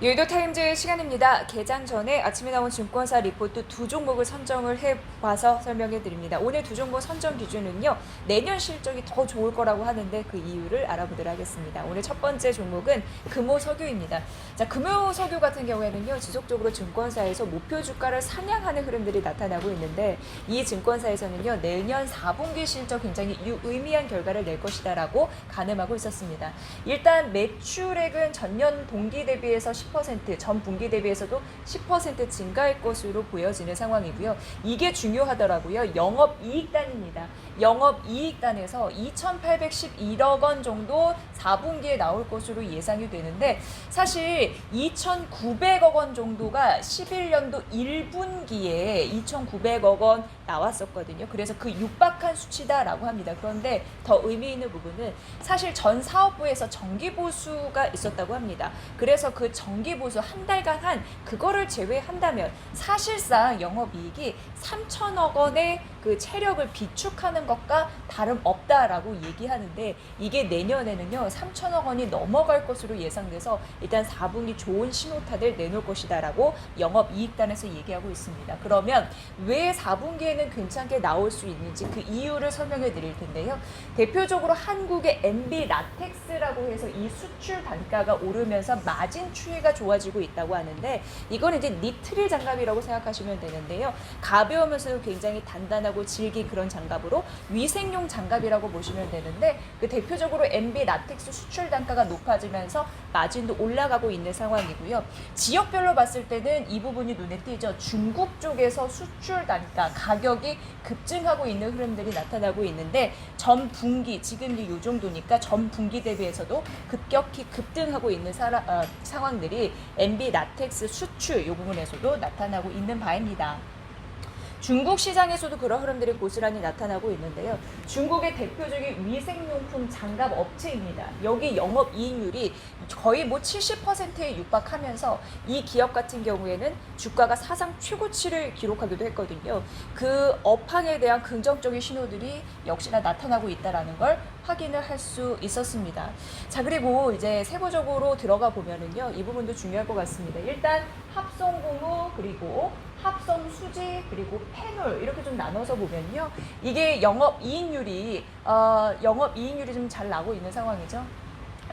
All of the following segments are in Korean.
여의도 타임즈 시간입니다. 개장 전에 아침에 나온 증권사 리포트 두 종목을 선정을 해봐서 설명해 드립니다. 오늘 두 종목 선정 기준은요, 내년 실적이 더 좋을 거라고 하는데 그 이유를 알아보도록 하겠습니다. 오늘 첫 번째 종목은 금호석유입니다. 자, 금호석유 같은 경우에는요, 지속적으로 증권사에서 목표 주가를 상향하는 흐름들이 나타나고 있는데, 이 증권사에서는요, 내년 4분기 실적 굉장히 유- 의미한 결과를 낼 것이다라고 가늠하고 있었습니다. 일단 매출액은 전년 동기 대비해서 10%, 전 분기 대비해서도 10% 증가할 것으로 보여지는 상황이고요. 이게 중요하더라고요. 영업 이익단입니다. 영업 이익단에서 2,811억 원 정도 4분기에 나올 것으로 예상이 되는데 사실 2,900억 원 정도가 11년도 1분기에 2,900억 원 나왔었거든요. 그래서 그 육박한 수치다라고 합니다. 그런데 더 의미 있는 부분은 사실 전 사업부에서 정기 보수가 있었다고 합니다. 그래서 그 정기 보수 한 달간 한 그거를 제외한다면 사실상 영업이익이 3천억 원의 그 체력을 비축하는 것과 다름없다라고 얘기하는데 이게 내년에는요 3천억 원이 넘어갈 것으로 예상돼서 일단 4분기 좋은 신호탄을 내놓을 것이다라고 영업이익단에서 얘기하고 있습니다. 그러면 왜 4분기에는 괜찮게 나올 수 있는지 그 이유를 설명해 드릴 텐데요. 대표적으로 한국의 MB 라텍스라고 해서 이 수출 단가가 오르면서 마진 추이가 좋아지고 있다고 하는데 이건 이제 니트릴 장갑이라고 생각하시면 되는데요. 가벼우면서도 굉장히 단단하고 질긴 그런 장갑으로 위생용 장갑이라고 보시면 되는데 그 대표적으로 MB 라텍스 수출 단가가 높아지면서 마진도 올라가고 있는 상황이고요. 지역별로 봤을 때는 이 부분이 눈에 띄죠. 중국 쪽에서 수출 단가 가격이 급증하고 있는 흐름들이 나타나고 있는데 전 분기 지금 이 정도니까 전 분기 대비해서도 급격히 급등하고 있는 사라, 어, 상황들이 MB 라텍스 수출 이 부분에서도 나타나고 있는 바입니다. 중국 시장에서도 그런 흐름들이 고스란히 나타나고 있는데요. 중국의 대표적인 위생용품 장갑 업체입니다. 여기 영업 이익률이 거의 뭐 70%에 육박하면서 이 기업 같은 경우에는 주가가 사상 최고치를 기록하기도 했거든요. 그 업황에 대한 긍정적인 신호들이 역시나 나타나고 있다라는 걸 확인을 할 수 있었습니다. 자, 그리고 이제 세부적으로 들어가 보면은요, 이 부분도 중요할 것 같습니다. 일단 합성고무 그리고 합성 수지 그리고 페놀 이렇게 좀 나눠서 보면요 이게 영업 이익률이 어, 영업 이익률이 좀 잘 나고 있는 상황이죠.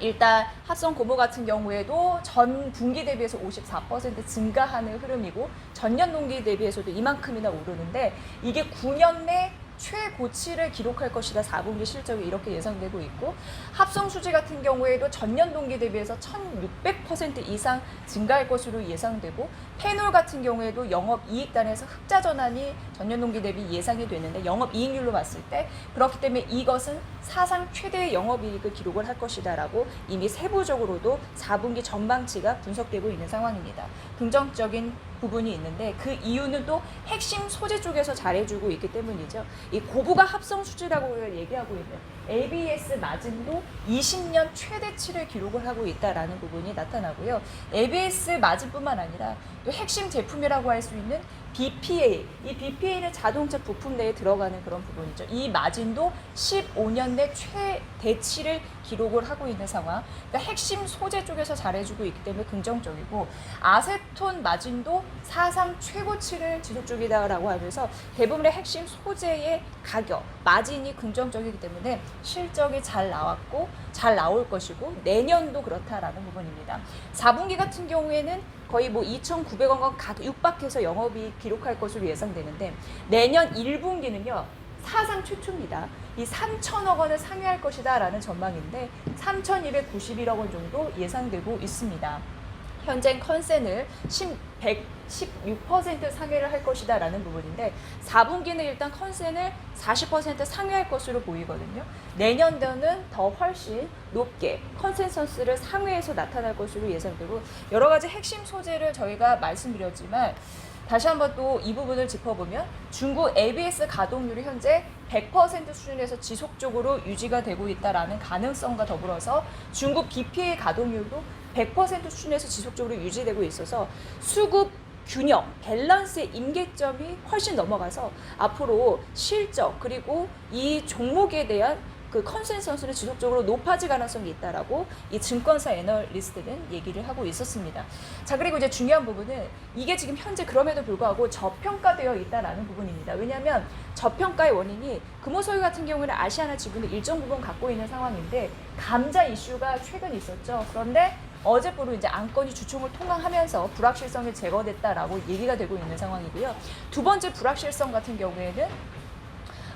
일단 합성 고무 같은 경우에도 전 분기 대비해서 54% 증가하는 흐름이고 전년 동기 대비해서도 이만큼이나 오르는데 이게 9년 내 최고치를 기록할 것이다. 4분기 실적이 이렇게 예상되고 있고 합성 수지 같은 경우에도 전년 동기 대비해서 1,600% 이상 증가할 것으로 예상되고 페놀 같은 경우에도 영업 이익단에서 흑자 전환이 전년 동기 대비 예상이 되는데 영업 이익률로 봤을 때 그렇기 때문에 이것은 사상 최대의 영업 이익을 기록을 할 것이다라고 이미 세부적으로도 4분기 전망치가 분석되고 있는 상황입니다. 긍정적인 부분이 있는데 그 이유는 또 핵심 소재 쪽에서 잘해주고 있기 때문이죠. 이 고부가 합성 수지라고 얘기하고 있는 ABS 마진도 20년 최대치를 기록을 하고 있다라는 부분이 나타나고요. ABS 마진뿐만 아니라 또 핵심 제품이라고 할 수 있는 BPA, 이 BPA는 자동차 부품 내에 들어가는 그런 부분이죠. 이 마진도 15년 내 최대치를 기록을 하고 있는 상황. 그러니까 핵심 소재 쪽에서 잘해주고 있기 때문에 긍정적이고 아세톤 마진도 사상 최고치를 지속 중이다라고 하면서 대부분의 핵심 소재의 가격, 마진이 긍정적이기 때문에 실적이 잘 나왔고 잘 나올 것이고 내년도 그렇다라는 부분입니다. 4분기 같은 경우에는 거의 뭐 2,900억 원각 육박해서 영업이 기록할 것으로 예상되는데 내년 1분기는요. 사상 최초입니다. 이 3천억 원을 상회할 것이다라는 전망인데 3,291억 원 정도 예상되고 있습니다. 현재 컨센을 10, 116% 상회를 할 것이다 라는 부분인데 4분기는 일단 컨센을 40% 상회할 것으로 보이거든요. 내년도는 더 훨씬 높게 컨센서스를 상회해서 나타날 것으로 예상되고 여러 가지 핵심 소재를 저희가 말씀드렸지만 다시 한번 또 이 부분을 짚어보면 중국 ABS 가동률이 현재 100% 수준에서 지속적으로 유지가 되고 있다라는 가능성과 더불어서 중국 BPA 가동률도 100% 수준에서 지속적으로 유지되고 있어서 수급 균형, 밸런스의 임계점이 훨씬 넘어가서 앞으로 실적 그리고 이 종목에 대한 그 컨센서스는 지속적으로 높아질 가능성이 있다라고 이 증권사 애널리스트는 얘기를 하고 있었습니다. 자 그리고 이제 중요한 부분은 이게 지금 현재 그럼에도 불구하고 저평가되어 있다라는 부분입니다. 왜냐하면 저평가의 원인이 금호소유 같은 경우는 아시아나 지분을 일정 부분 갖고 있는 상황인데 감자 이슈가 최근 있었죠. 그런데 어제부로 이제 안건이 주총을 통과하면서 불확실성이 제거됐다라고 얘기가 되고 있는 상황이고요. 두 번째 불확실성 같은 경우에는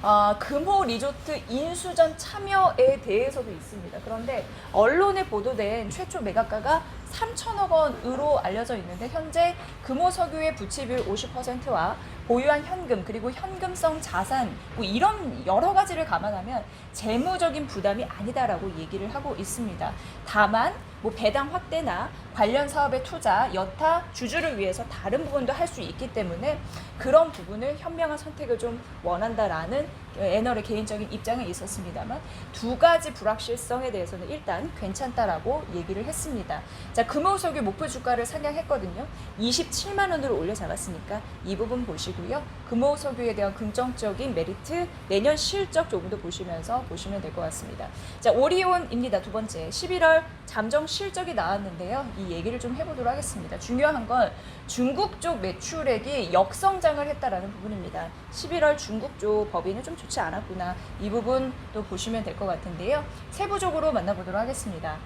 어, 금호 리조트 인수전 참여에 대해서도 있습니다. 그런데 언론에 보도된 최초 매각가가 3천억 원으로 알려져 있는데 현재 금호 석유의 부채 비율 50%와 보유한 현금 그리고 현금성 자산 뭐 이런 여러 가지를 감안하면 재무적인 부담이 아니다라고 얘기를 하고 있습니다. 다만 뭐 배당 확대나 관련 사업의 투자, 여타 주주를 위해서 다른 부분도 할 수 있기 때문에 그런 부분을 현명한 선택을 좀 원한다라는 애널의 개인적인 입장은 있었습니다만 두 가지 불확실성에 대해서는 일단 괜찮다라고 얘기를 했습니다. 자, 금호석유 목표 주가를 상향했거든요. 27만 원으로 올려 잡았으니까 이 부분 보시고 요. 금호석유에 대한 긍정적인 메리트 내년 실적 조금도 보시면서 보시면 될 것 같습니다. 자, 오리온입니다. 두 번째 11월 잠정 실적이 나왔는데요. 이 얘기를 좀 해보도록 하겠습니다. 중요한 건 중국 쪽 매출액이 역성장을 했다라는 부분입니다. 11월 중국 쪽 법인은 좀 좋지 않았구나. 이 부분 또 보시면 될 것 같은데요. 세부적으로 만나보도록 하겠습니다.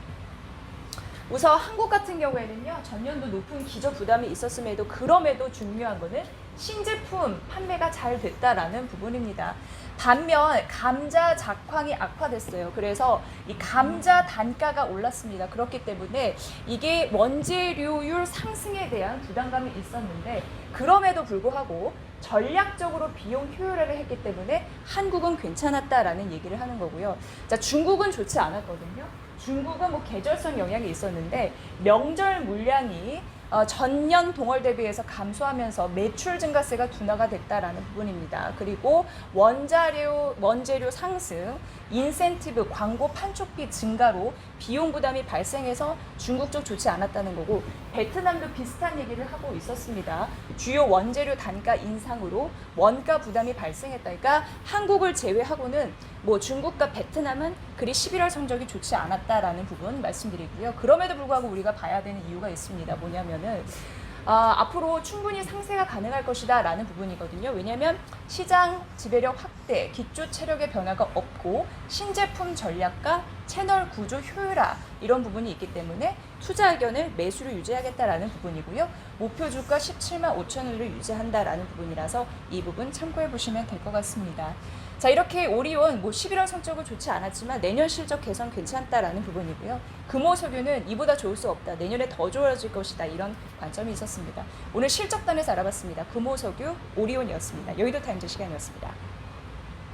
우선 한국 같은 경우에는요 전년도 높은 기저 부담이 있었음에도 그럼에도 중요한 거는 신제품 판매가 잘 됐다라는 부분입니다. 반면 감자 작황이 악화됐어요. 그래서 이 감자 단가가 올랐습니다. 그렇기 때문에 이게 원재료율 상승에 대한 부담감이 있었는데 그럼에도 불구하고 전략적으로 비용 효율화를 했기 때문에 한국은 괜찮았다라는 얘기를 하는 거고요. 자, 중국은 좋지 않았거든요. 중국은 뭐 계절성 영향이 있었는데 명절 물량이 어, 전년 동월 대비해서 감소하면서 매출 증가세가 둔화가 됐다라는 부분입니다. 그리고 원자료 원재료 상승, 인센티브 광고 판촉비 증가로 비용 부담이 발생해서 중국 쪽 좋지 않았다는 거고 베트남도 비슷한 얘기를 하고 있었습니다. 주요 원재료 단가 인상으로 원가 부담이 발생했다. 그러니까 한국을 제외하고는 뭐 중국과 베트남은 그리 11월 성적이 좋지 않았다라는 부분 말씀드리고요. 그럼에도 불구하고 우리가 봐야 되는 이유가 있습니다. 뭐냐면은 아, 앞으로 충분히 상세가 가능할 것이다 라는 부분이거든요. 왜냐하면 시장 지배력 확대, 기초 체력의 변화가 없고 신제품 전략과 채널 구조 효율화 이런 부분이 있기 때문에 투자 의견을 매수를 유지하겠다라는 부분이고요. 목표 주가 17만 5천 원을 유지한다라는 부분이라서 이 부분 참고해 보시면 될 것 같습니다. 자 이렇게 오리온 뭐 11월 성적은 좋지 않았지만 내년 실적 개선 괜찮다라는 부분이고요. 금호석유는 이보다 좋을 수 없다. 내년에 더 좋아질 것이다. 이런 관점이 있었습니다. 오늘 실적단에서 알아봤습니다. 금호석유 오리온이었습니다. 여의도 타임즈 시간이었습니다.